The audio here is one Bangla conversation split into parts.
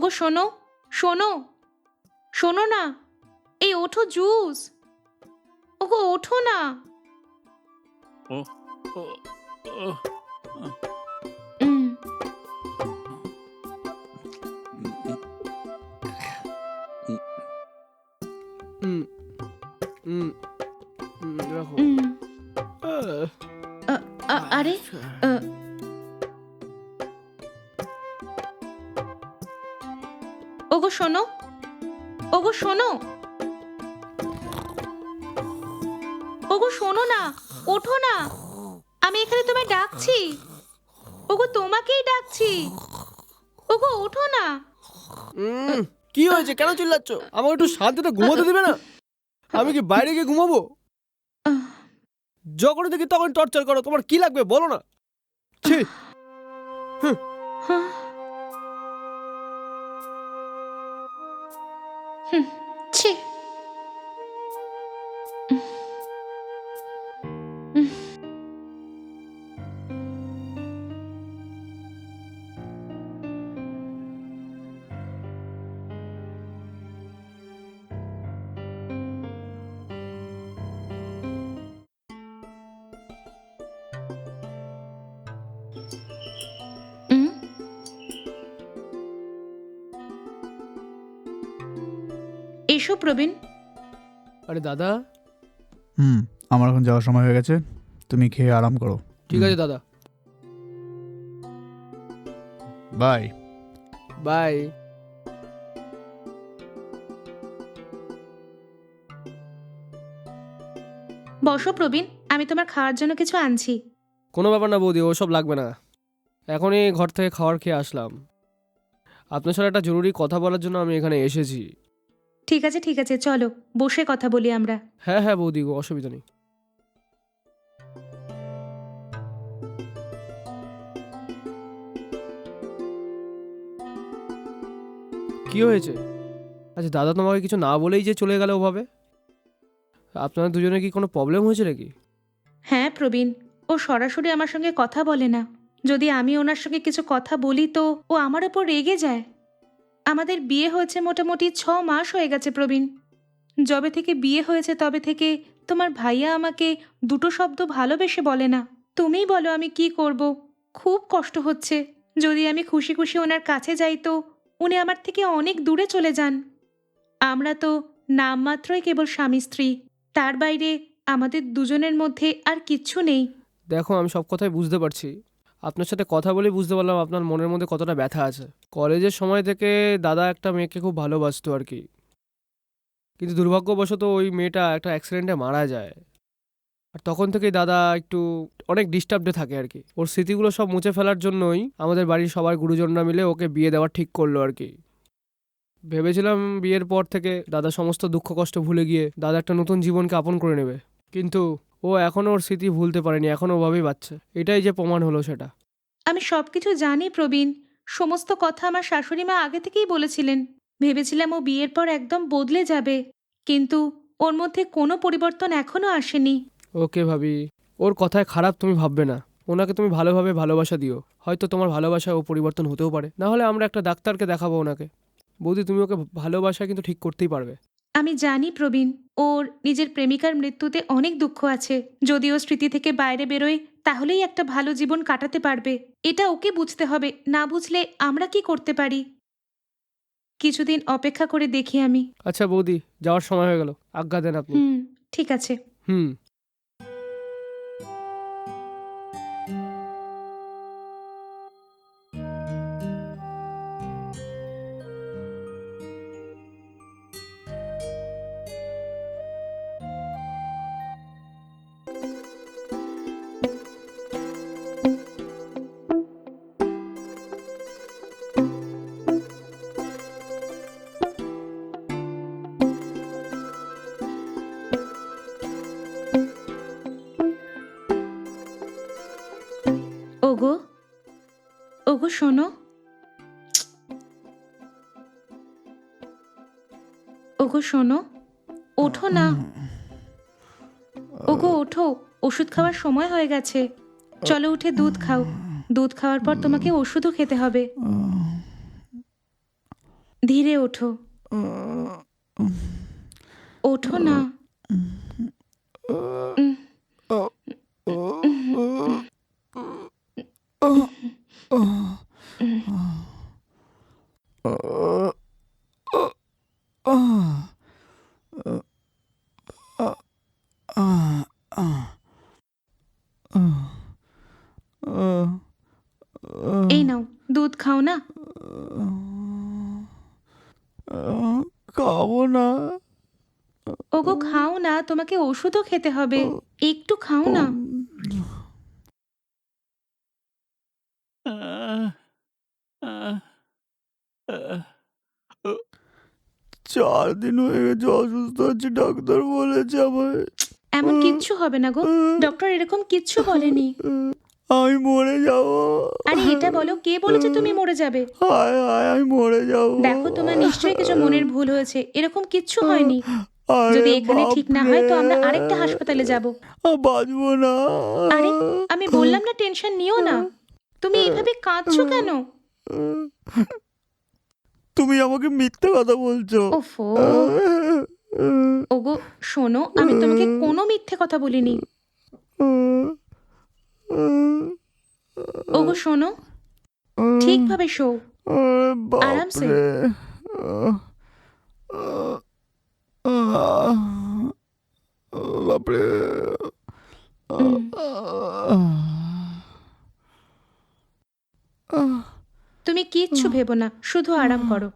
ওগো শোনো শোনো শোনো না এই ওঠো জুস। ওগো ওঠো না। আরে শোনো। ওগো শোনো। ওগো, শোনো না, ওঠো না। আমি এখানে তোমায় ডাকছি। ওগো, তোমাকেই ডাকছি। ওগো, ওঠো না। কি হয়েছে? কেন চিল্লাচ্ছ? আমাকে একটু শান্তিতে ঘুমোতে দিবে না? আমি কি বাইরে গিয়ে ঘুমাবো? যখন দেখি তখন টর্চার করো। তোমার কি লাগবে বলো না? ছি। হ্যাঁ। হুম, ছি এসো প্রবীণ। আরে দাদা। হুম আমার এখন যাওয়ার সময় হয়ে গেছে। তুমি খেয়ে আরাম করো। ঠিক আছে দাদা। বাই। বাই। বসো প্রবীণ আমি তোমার খাওয়ার জন্য কিছু আনছি। কোনো ব্যাপার না বৌদি ওসব লাগবে না। এখনই ঘর থেকে খাবার খেয়ে আসলাম। আপনার সাথে একটা জরুরি কথা বলার জন্য আমি এখানে এসেছি। ঠিক আছে ঠিক আছে চলো বসে কথা বলি আমরা। হ্যাঁ হ্যাঁ বৌদি গো, অসুবিধা নেই। কি হয়েছে? আচ্ছা দাদা তোমাকে কিছু না বলেই যে চলে গেল ওভাবে? আপনারা দুজনে কি কোনো প্রবলেম হয়েছে নাকি? হ্যাঁ প্রবীণ ও সরাসরি আমার সঙ্গে কথা বলে না। যদি আমি ওনার সঙ্গে কিছু কথা বলি তো ও আমার ওপর রেগে যায়। আমাদের বিয়ে হয়েছে মোটামুটি ছ মাস হয়ে গেছে প্রবীণ। যবে থেকে বিয়ে হয়েছে তবে থেকে তোমার ভাইয়া আমাকে দুটো শব্দ ভালোবেসে বলে না। তুমিই বলো আমি কি করব। খুব কষ্ট হচ্ছে। যদি আমি খুশি খুশি ওনার কাছে যাই তো উনি আমার থেকে অনেক দূরে চলে যান। আমরা তো নামমাত্রই কেবল স্বামী স্ত্রী। তার বাইরে আমাদের দুজনের মধ্যে আর কিচ্ছু নেই। দেখো, আমি সব কথাই বুঝতে পারছি। আপনার সাথে কথা বলে বুঝতে পারলাম আপনার মনের মধ্যে কতটা ব্যথা আছে। কলেজের সময় থেকে দাদা একটা মেয়েকে খুব ভালোবাসতো আর কি। কিন্তু দুর্ভাগ্যবশত ওই মেয়েটা একটা অ্যাক্সিডেন্টে মারা যায়। আর তখন থেকেই দাদা একটু অনেক ডিস্টার্বডে থাকে আর কি। ওর স্মৃতিগুলো সব মুছে ফেলার জন্যই আমাদের বাড়ির সবার গুরুজনরা মিলে ওকে বিয়ে দেওয়ার ঠিক করল আর কি। ভেবেছিলাম বিয়ের পর থেকে দাদা সমস্ত দুঃখ কষ্ট ভুলে গিয়ে দাদা একটা নতুন জীবনকে আপন করে নেবে। কিন্তু ও এখনও ওর স্মৃতি ভুলতে পারেনি এখনও ওভাবেই বাচ্চা এটাই যে প্রমাণ হলো সেটা। আমি সব কিছু জানি প্রবীণ। সমস্ত কথা আমার শাশুড়ি মা আগে থেকেই বলেছিলেন। ভেবেছিলাম ও বিয়ের পর একদম বদলে যাবে। কিন্তু ওর মধ্যে কোনো পরিবর্তন এখনও আসেনি। ওকে ভাবি ওর কথায় খারাপ তুমি ভাববে না। ওনাকে তুমি ভালোভাবে ভালোবাসা দিও। হয়তো তোমার ভালোবাসা ও পরিবর্তন হতেও পারে। না হলে আমরা একটা ডাক্তারকে দেখাবো ওনাকে। বৌদি তুমি ওকে ভালোবাসা কিন্তু ঠিক করতেই পারবে। আমি জানি প্রবীণ ওর নিজের প্রেমিকার মৃত্যুতে অনেক দুঃখ আছে। যদি ও স্মৃতি থেকে বাইরে বেরোয় তাহলেই একটা ভালো জীবন কাটাতে পারবে। এটা ওকে বুঝতে হবে না বুঝলে আমরা কি করতে পারি? কিছুদিন অপেক্ষা করে দেখি আমি। আচ্ছা বৌদি যাওয়ার সময় হয়ে গেল। আজ্ঞা দেন আপনি। হুম ঠিক আছে। হুম। ওগো, শোনো। ওগো, শোনো। ওঠো না। ওগো, ওঠো। ওষুধ খাওয়ার সময় হয়ে গেছে। চলো উঠে দুধ খাও। দুধ খাওয়ার পর তোমাকে ওষুধও খেতে হবে। ধীরে ওঠো। ওঠো না উম, এই নাও দুধ খাও না খাব না ওগো খাও না তোমাকে ওষুধও খেতে হবে। একটু খাও না। চার দিন হয়ে গেছে অসুস্থ আছি ডাক্তার বলেছে আমায়। এমন কিচ্ছু হবে না গো। ডক্টর এরকম কিচ্ছু বলেনি। আমি মরে যাব। আরে এটা বলো কে বলেছে তুমি মরে যাবে? হায় হায় আমি মরে যাব। দেখো তোমার নিশ্চয়ই কিছু মনের ভুল হয়েছে। এরকম কিচ্ছু হয়নি। যদি এখানে ঠিক না হয় তো আমরা আরেকটা হাসপাতালে যাব। বাঁচবো না। আরে আমি বললাম না টেনশন নিও না। তুমি এইভাবে কাঁদছো কেন? তুমি আমাকে মিথ্যে কথা বলছো। ওফো। ওগো শোনো আমি তোমাকে কোনো মিথ্যে কথা বলিনি। ওগো শোনো। ঠিকভাবে শো। আরামসে। বাপরে। তুমি কিচ্ছু ভেবো না শুধু আরাম করো।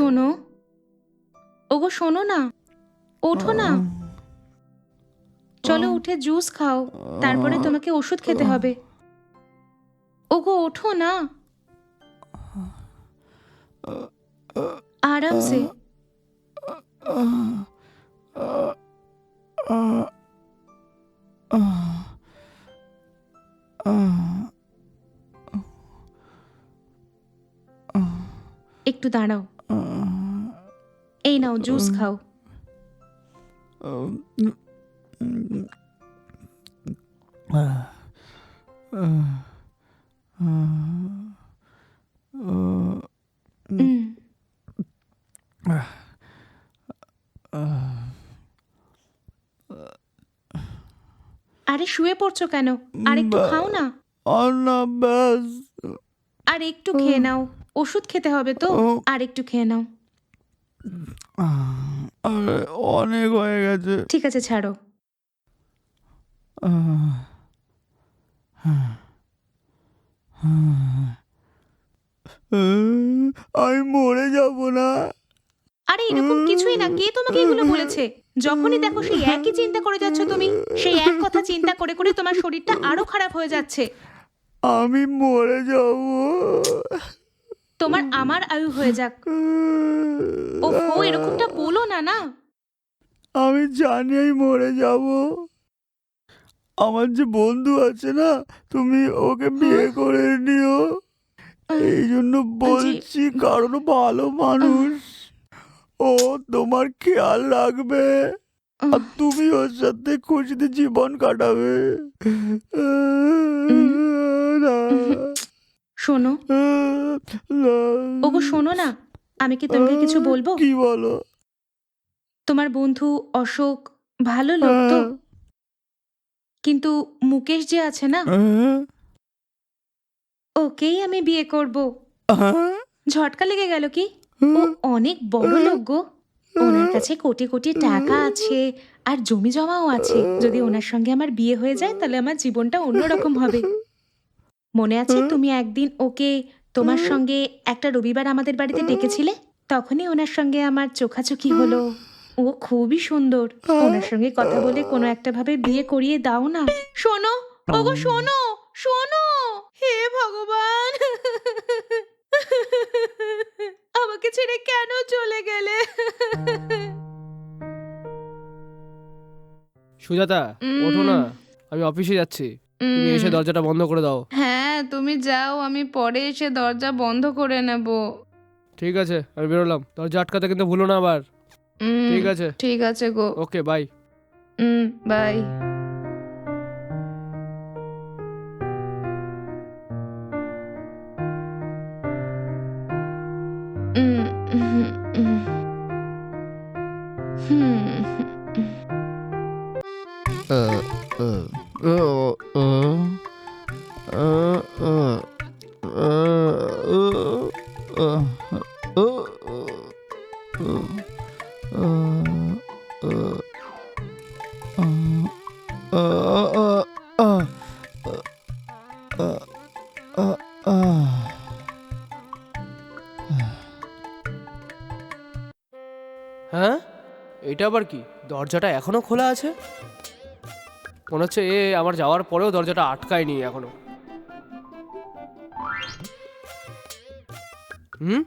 শোনো। ওগো শোনো না। ওঠো না। চলো উঠে জুস খাও তারপরে তোমাকে ওষুধ খেতে হবে। ওগো ওঠো না। আরামসে। একটু দাঁড়াও। এই নাও জুস খাও আরে শুয়ে পড়ছো কেন? আর একটু খাও না। আর না ব্যাস আর একটু খেয়ে নাও। ওষুধ খেতে হবে তো? ও। আর একটু খেয়ে নাও। আরে অনেক হয়ে গেছে। ঠিক আছে ছাড়ো। আমি মরে যাব না। আরে এরকম কিছুই না। কে তোমাকে এগুলো বলেছে? যখনই দেখো সেই একই চিন্তা করে যাচ্ছ তুমি সেই এক কথা চিন্তা করে করে তোমার শরীরটা আরও খারাপ হয়ে যাচ্ছে। আমি মরে যাব। তোমার আমার আয়ু হয়ে যাক। ওফো এরকমটা বলো না না আমি জানি আমি মরে যাব। আমার যে বন্ধু আছে না তুমি ওকে বিয়ে করে নিও। এই জন্য বলছি কারণ ভালো মানুষ। ও তোমার খেয়াল রাখবে। আর তুমি ওর সাথে খুশিতে জীবন কাটাবে। না, শোনো। ওগো শোনো না। আমি কি তোমাকে কিছু বলব? কি বলো? তোমার বন্ধু অশোক ভালো লোক তো? কিন্তু মুকেশ যে আছে না? হ্যাঁ? ওকেই আমি বিয়ে করব। হ্যাঁ? ঝটকা লেগে গেল কি? ও অনেক বড় লোক গো। ওনার কাছে কোটি কোটি টাকা আছে আর জমি জমাও আছে। যদি ওনার সঙ্গে আমার বিয়ে হয়ে যায় তাহলে আমার জীবনটা অন্যরকম হবে। মনে আছে তুমি একদিন ওকে তোমার সঙ্গে একটা রবিবার আমাদের বাড়িতে ডেকেছিলে? তখনই ওনার সঙ্গে আমার চোখাচোখি হলো। ও খুবই সুন্দর। ওনার সঙ্গে কথা বলে কোনো একটা ভাবে বিয়ে করিয়ে দাও না। শোনো ওগো শোনো শোনো। হে ভগবান। আমাকে ছেড়ে কেন চলে গেলে? সুজাতা। ওঠো না। আমি অফিসে যাচ্ছি। তুমি এসে দরজাটা বন্ধ করে দাও। হ্যাঁ তুমি যাও আমি পরে এসে দরজা বন্ধ করে নেব। ঠিক আছে আমি বেরোলাম। দরজা আটকাতে কিন্তু ভুলো না আবার। ঠিক আছে। ঠিক আছে গো। ওকে বাই হুম বাই হ্যাঁ? এটা আবার কি? দরজাটা এখনও খোলা আছে? মনে হচ্ছে এ আমার যাওয়ার পরেও দরজাটা আটকায়নি এখনও। হুম?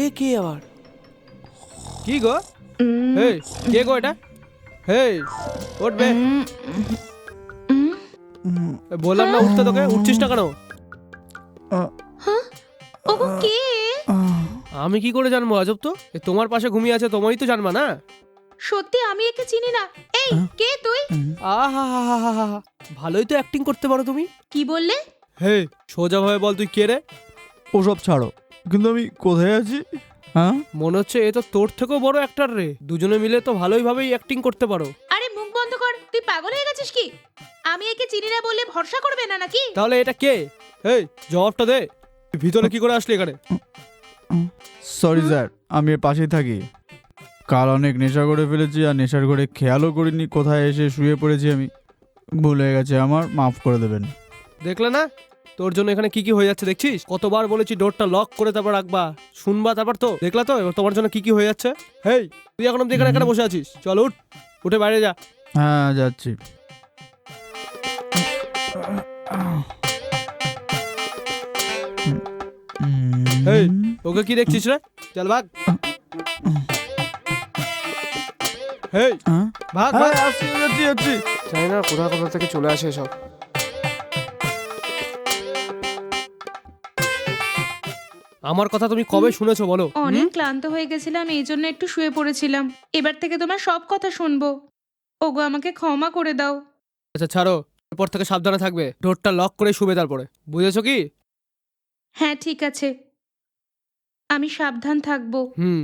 এ, কে আবার? কি গো? হেই কে গো এটা? হেই উঠবে। বললাম না উঠতে তোকে উঠছিস না কেন? আমি কি করে জানব আজব তো? এ তোমার পাশে ঘুমিয়ে আছে তোমারই তো জানবা না? সত্যি আমি একে চিনি না। এই কে তুই? আহা হা হা হা হা ভালোই তো অ্যাক্টিং করতে পারো তুমি। কি বললে? হে সোজা ভাবে বল তুই কে রে? ওসব ছাড়ো। কিন্তু আমি কোথায় আছি? হ্যাঁ? মনে হচ্ছে এ তো তোর থেকেও বড় অ্যাক্টর রে। দুজনে মিলে তো ভালোই ভাবেই অ্যাক্টিং করতে পারো। আরে মুখ বন্ধ কর। তুই পাগল হয়ে গেছিস কি? আমি একে চিনি না বললে ভরসা করবে না নাকি? তাহলে এটা কে? এই জবাবটা দে। তুই ভিতরে কি করে আসলি এখানে? সরি স্যার আমি এর পাশেই থাকি। কাল অনেক নেশা করে ফেলেছি আর নেশার ঘরে খেয়ালও করিনি কোথায় এসে শুয়ে পড়েছি আমি। ভুল হয়ে গেছে আমার মাফ করে দেবেন। দেখলে না? তোর জন্য এখানে কি কি হয়ে যাচ্ছে দেখছিস? কতবার বলেছি ডোরটা লক করে তারপর রাখবা। শুনবা তারপর তো দেখলা তো? এবার তোমার জন্য কি কি হয়ে যাচ্ছে? হেই তুই এখন অব্দি এখানে এখানে বসে আছিস? চল উঠ উঠে বাইরে যা। হ্যাঁ যাচ্ছি। এই। ওকে কি দেখছিস রে? চল ভাগ। হেই হ্যাঁ? ভাগ হ্যাঁ, ভাগ আসছি, যাচ্ছি, যাচ্ছি। জানি না কোথা কোথা থেকে চলে আসে সব আমার কথা তুমি কবে শুনেছো বলো? অনেক ক্লান্ত হয়ে গেছিলাম এই জন্য একটু শুয়ে পড়েছিলাম। এবার থেকে তোমার সব কথা শুনব। ওগো আমাকে ক্ষমা করে দাও। আচ্ছা ছাড়ো। এরপর থেকে সাবধানে থাকবে। ডোরটা লক করে শুবে তারপরে। বুঝেছ কি? হ্যাঁ ঠিক আছে। আমি সাবধান থাকব। হুম।